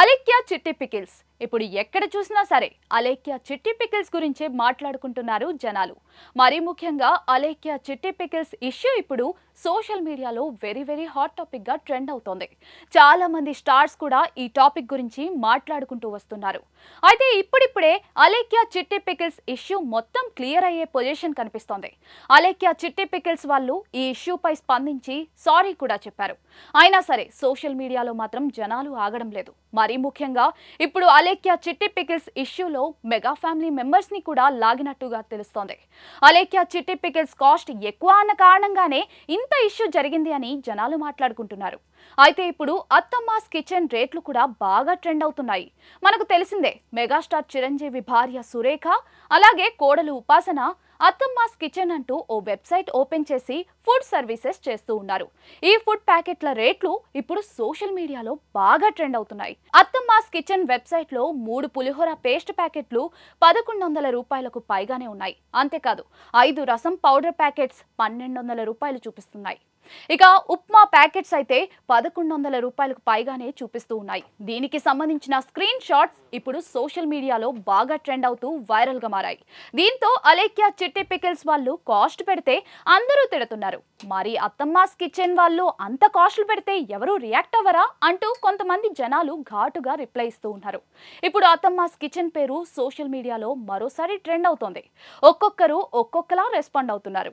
Alekhya Chitti pickles ఇప్పుడు ఎక్కడ చూసినా సరే అలేఖ్య చిట్టి పికిల్స్ గురించే మాట్లాడుకుంటున్నారు జనాలు. మరీ ముఖ్యంగా అలేఖ్య చిట్టి పికిల్స్ ఇష్యూ ఇప్పుడు సోషల్ మీడియాలో వెరీ వెరీ హాట్ టాపిక్గా ట్రెండ్ అవుతోంది. చాలా మంది స్టార్స్ కూడా ఈ టాపిక్ గురించి మాట్లాడుకుంటూ వస్తున్నారు. అయితే ఇప్పుడిప్పుడే అలేఖ్య చిట్టి పికిల్స్ ఇష్యూ మొత్తం క్లియర్ అయ్యే పొజిషన్ కనిపిస్తోంది. అలేఖ్య చిట్టి పికిల్స్ వాళ్ళు ఈ ఇష్యూపై స్పందించి సారీ కూడా చెప్పారు. అయినా సరే సోషల్ మీడియాలో మాత్రం జనాలు ఆగడం లేదు. మరీ ముఖ్యంగా ఇప్పుడు అలేఖ్య చిట్టి పికిల్స్ ఇష్యూలో మెగా ఫ్యామిలీ మెంబర్స్ని కూడా లాగినట్టుగా తెలుస్తోంది. అలేఖ్య చిట్టి పికిల్స్ కాస్ట్ ఎక్కువ అన్న కారణంగానే ఇంత ఇష్యూ జరిగింది అని జనాలు మాట్లాడుకుంటున్నారు. అయితే ఇప్పుడు అత్తమ్మాస్ కిచెన్ రేట్లు కూడా బాగా ట్రెండ్ అవుతున్నాయి. మనకు తెలిసిందే మెగాస్టార్ చిరంజీవి భార్య సురేఖ అలాగే కోడలు ఉపాసన అత్తమ్మాస్ కిచెన్ అంటూ ఓ వెబ్సైట్ ఓపెన్ చేసి ఫుడ్ సర్వీసెస్ చేస్తూ ఉన్నారు. ఈ ఫుడ్ ప్యాకెట్ల రేట్లు ఇప్పుడు సోషల్ మీడియాలో బాగా ట్రెండ్ అవుతున్నాయి. అత్తమ్మాస్ కిచెన్ వెబ్సైట్లో మూడు పులిహోర పేస్ట్ ప్యాకెట్లు పదకొండు వందల రూపాయలకు పైగానే ఉన్నాయి. అంతేకాదు ఐదు రసం పౌడర్ ప్యాకెట్స్ పన్నెండు వందల రూపాయలు చూపిస్తున్నాయి. ఇక ఉప్మా ప్యాకెట్స్ అయితే పదకొండు వందల రూపాయలకు పైగానే చూపిస్తూ ఉన్నాయి. దీనికి సంబంధించిన స్క్రీన్ షాట్స్ ఇప్పుడు సోషల్ మీడియాలో బాగా ట్రెండ్ అవుతూ వైరల్గా మారాయి. దీంతో అలేఖ్య చిట్టి పికిల్స్ వాళ్ళు కాస్ట్ పెడితే అందరూ తిడుతున్నారు. మరి అత్తమ్మాస్ కిచెన్ వాళ్ళు అంత కాస్ట్లు పెడితే ఎవరు రియాక్ట్ అవ్వరా అంటూ కొంతమంది జనాలు ఘాటుగా రిప్లై ఇస్తూ ఉన్నారు. ఇప్పుడు అత్తమ్మాస్ కిచెన్ పేరు సోషల్ మీడియాలో మరోసారి ట్రెండ్ అవుతోంది. ఒక్కొక్కరు ఒక్కొక్కలా రెస్పాండ్ అవుతున్నారు.